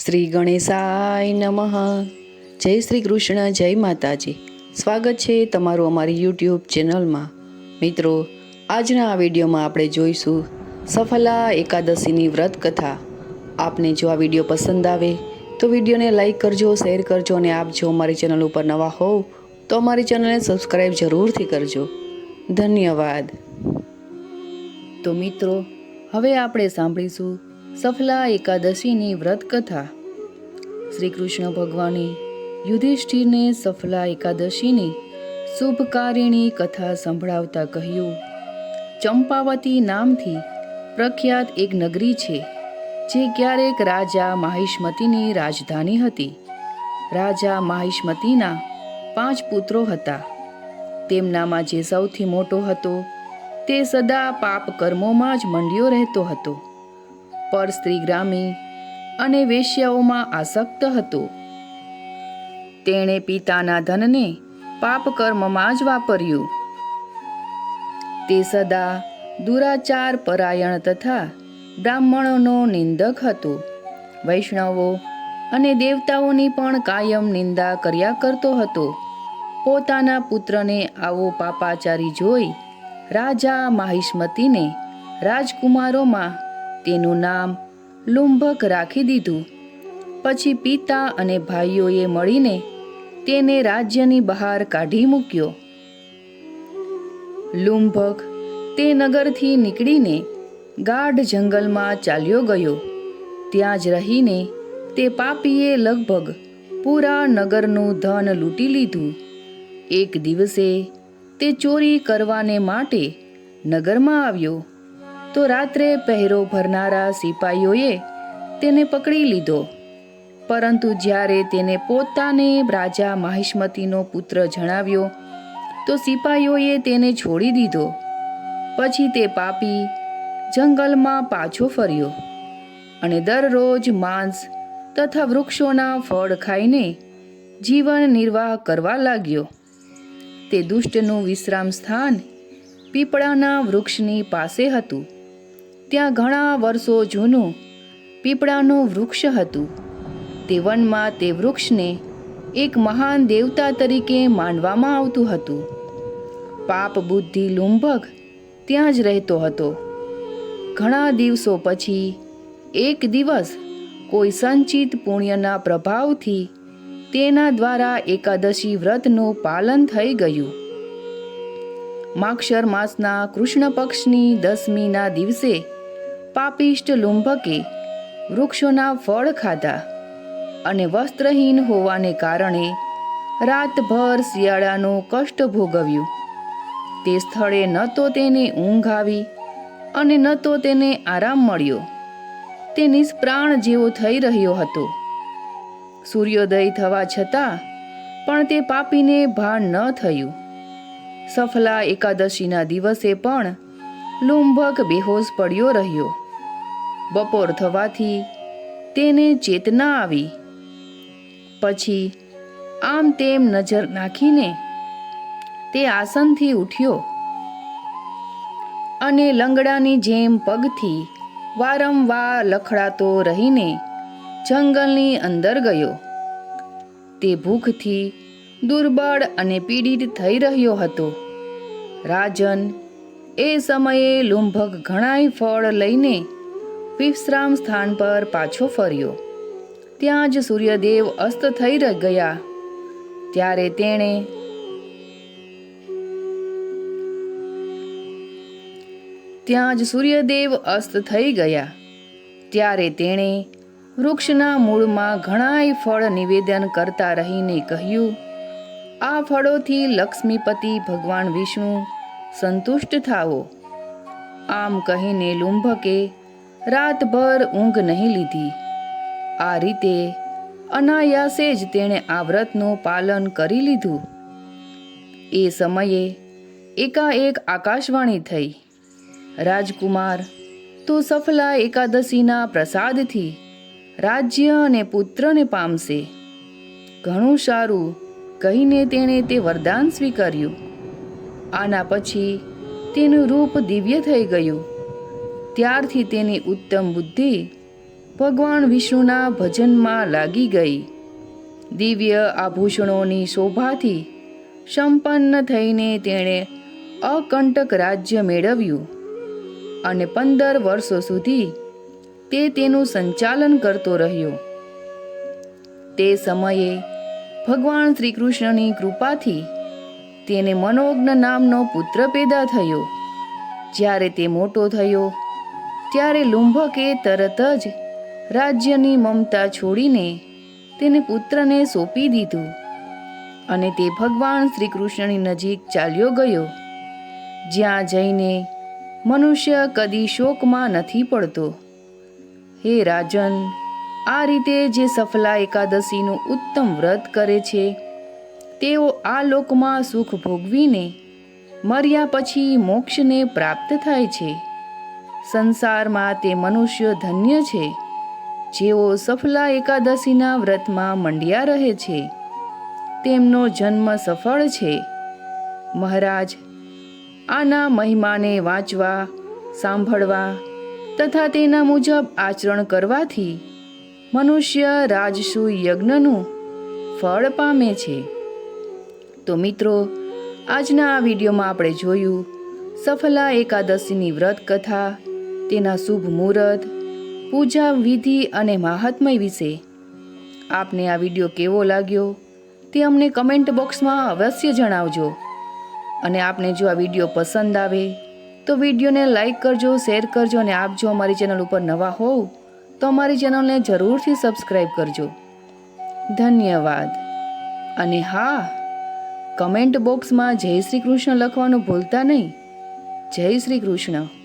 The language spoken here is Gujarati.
શ્રી ગણેશાય નમઃ. જય શ્રી કૃષ્ણ, જય માતાજી. સ્વાગત છે તમારું અમારી યુટ્યુબ ચેનલમાં. મિત્રો, આજના આ વિડીયોમાં આપણે જોઈશું સફલા એકાદશીની વ્રત કથા. આપને જો આ વીડિયો પસંદ આવે, તો વિડીયોને લાઈક કરજો, શેર કરજો અને આપ જો અમારી ચેનલ ઉપર નવા હોવ, તો અમારી ચેનલને સબસ્ક્રાઈબ જરૂરથી કરજો. ધન્યવાદ. તો મિત્રો, હવે આપણે સાંભળીશું સફલા એકાદશીની વ્રત કથા શ્રી કૃષ્ણ ભગવાને યુધિષ્ઠિરને સફલા એકાદશીની શુભકારિણી કથા સંભળાવતા કહ્યું, ચંપાવતી નામથી પ્રખ્યાત એક નગરી છે, જે ક્યારેક રાજા માહિષ્મતીની રાજધાની હતી. રાજા માહિષ્મતીના પાંચ પુત્રો હતા. તેમનામાં જે સૌથી મોટો હતો, તે સદા પાપ કર્મોમાં જ મંડ્યો રહેતો હતો. પર સ્ત્રીગ્રામી અને વેશ્યાઓમાં આસક્ત હતો. તેણે પિતાના ધનને પાપ કર્મમાં જ વાપર્યું. તે સદા દુરાચાર પરાયણ તથા બ્રાહ્મણોનો નિંદક હતો. વૈષ્ણવો અને દેવતાઓની પણ કાયમ નિંદા કર્યા કરતો હતો. પોતાના પુત્રને આવો પાપાચારી જોઈ રાજા માહિષ્મતીને રાજકુમારોમાં તેનું નામ લુંભક રાખી દીધું. પછી પિતા અને ભાઈઓએ મળીને તેને રાજ્યની બહાર કાઢી મૂક્યો. લુંભક તે નગરથી નીકળીને ગાઢ જંગલમાં ચાલ્યો ગયો. ત્યાં જ રહીને તે પાપીએ લગભગ પૂરા નગરનું ધન લૂંટી લીધું. એક દિવસે તે ચોરી કરવાને માટે નગરમાં આવ્યો. તો રાત્રે પહેરો ભરનારા સિપાઈઓએ તેને પકડી લીધો. પરંતુ જ્યારે તેને પોતાને રાજા માહિષ્મતીનો પુત્ર જણાવ્યો, તો સિપાઈઓએ તેને છોડી દીધો. પછી તે પાપી જંગલમાં પાછો ફર્યો અને દરરોજ માંસ તથા વૃક્ષોના ફળ ખાઈને જીવન નિર્વાહ કરવા લાગ્યો. તે દુષ્ટનું વિશ્રામ સ્થાન પીપળાના વૃક્ષની પાસે હતું. ત્યાં ઘણા વર્ષો જૂનું પીપળાનું વૃક્ષ હતું. તે વનમાં તે વૃક્ષને એક મહાન દેવતા તરીકે માનવામાં આવતું હતું. પાપ બુદ્ધિ લુંભક ત્યાં જ રહેતો હતો. ઘણા દિવસો પછી એક દિવસ કોઈ સંચિત પુણ્યના પ્રભાવથી તેના દ્વારા એકાદશી વ્રતનું પાલન થઈ ગયું. માક્ષર માસના કૃષ્ણ પક્ષની દસમીના દિવસે પાપિષ્ટ લુંભકે વૃક્ષોના ફળ ખાધા અને વસ્ત્રહીન હોવાને કારણે રાતભર શિયાળાનું કષ્ટ ભોગવ્યું. તે સ્થળે ન તો તેને ઊંઘ આવી અને ન તો તેને આરામ મળ્યો. તે નિષ્પ્રાણ જેવો થઈ રહ્યો હતો. સૂર્યોદય થવા છતાં પણ તે પાપીને ભાન ન થયું. સફલા એકાદશીના દિવસે પણ લુંભક બેહોશ પડ્યો રહ્યો. બપોર થવાથી તેને ચેતના આવી. પછી આમ તેમ નજર નાખીને તે આસનથી ઉઠ્યો અને લંગડાની જેમ પગથી વારંવાર લખડાતો રહીને જંગલની અંદર ગયો. તે ભૂખથી દુર્બળ અને પીડિત થઈ રહ્યો હતો. રાજન એ સમયે લુંભક ઘણાય ફળ લઈને વિશ્રામ સ્થાન પર પાછો ફર્યો. ત્યાં જ સૂર્યદેવ અસ્ત થઈ ગયા. ત્યારે તેણે ત્યાં જ સૂર્યદેવ અસ્ત થઈ ગયા. ત્યારે તેણે વૃક્ષના મૂળમાં ઘણાય ફળ નિવેદન કરતા રહીને કહ્યું, આ ફળોથી લક્ષ્મીપતિ ભગવાન વિષ્ણુ સંતુષ્ટ થાવો આમ કહીને લુંભકે રાતભર ઊંઘ નહીં લીધી. આ રીતે અનાયાસે જ તેણે આ વ્રતનું પાલન કરી લીધું. એ સમયે એકાએક આકાશવાણી થઈ. રાજકુમાર, તું સફલા એકાદશીના પ્રસાદથી રાજ્ય અને પુત્રને પામશે. ઘણું સારું, કહીને તેણે તે વરદાન સ્વીકાર્યું. આના પછી તેનું રૂપ દિવ્ય થઈ ગયું. ત્યારથી તેની ઉત્તમ બુદ્ધિ ભગવાન વિષ્ણુના ભજનમાં લાગી ગઈ. દિવ્ય આભૂષણોની શોભાથી સંપન્ન થઈને તેણે અકંટક રાજ્ય મેળવ્યું અને પંદર વર્ષો સુધી તે તેનું સંચાલન કરતો રહ્યો. તે સમયે ભગવાન શ્રી કૃષ્ણની કૃપાથી તેને મનોજ્ઞ નામનો પુત્ર પેદા થયો. જ્યારે તે મોટો થયો ત્યારે લુંભકે તરત જ રાજ્યની મમતા છોડીને તેને પુત્રને સોંપી દીધું. અને તે ભગવાન શ્રી કૃષ્ણની નજીક ચાલ્યો ગયો. જ્યાં જઈને મનુષ્ય કદી શોકમાં નથી પડતો. હે રાજન, આ રીતે જે સફલા એકાદશીનું ઉત્તમ વ્રત કરે છે, તેઓ આ લોકમાં સુખ ભોગવીને મર્યા પછી મોક્ષને પ્રાપ્ત થાય છે. સંસારમાં તે મનુષ્ય ધન્ય છે. જેઓ સફલા એકાદશીના વ્રતમાં મંડ્યા રહે છે. તેમનો જન્મ સફળ છે. મહારાજ, આના મહિમાને વાંચવા, સાંભળવા તથા તેના મુજબ આચરણ કરવાથી મનુષ્ય રાજસુ યજ્ઞનું ફળ પામે છે. તો મિત્રો, આજના આ વિડીયોમાં આપણે જોયું, સફલા એકાદશીની વ્રત કથા તેના શુભ મુહૂર્ત, પૂજા વિધિ અને મહાત્મય વિશે. આપને આ વીડિયો કેવો લાગ્યો તે અમને કમેન્ટ બોક્સમાં અવશ્ય જણાવજો. અને આપને જો આ વીડિયો પસંદ આવે, તો વિડીયોને લાઈક કરજો, શેર કરજો અને આપ જો અમારી ચેનલ ઉપર નવા હોવ, તો અમારી ચેનલને જરૂરથી સબસ્ક્રાઈબ કરજો. ધન્યવાદ. અને હા, કમેન્ટ બોક્સમાં જય શ્રી કૃષ્ણ લખવાનું ભૂલતા નહીં. જય શ્રી કૃષ્ણ.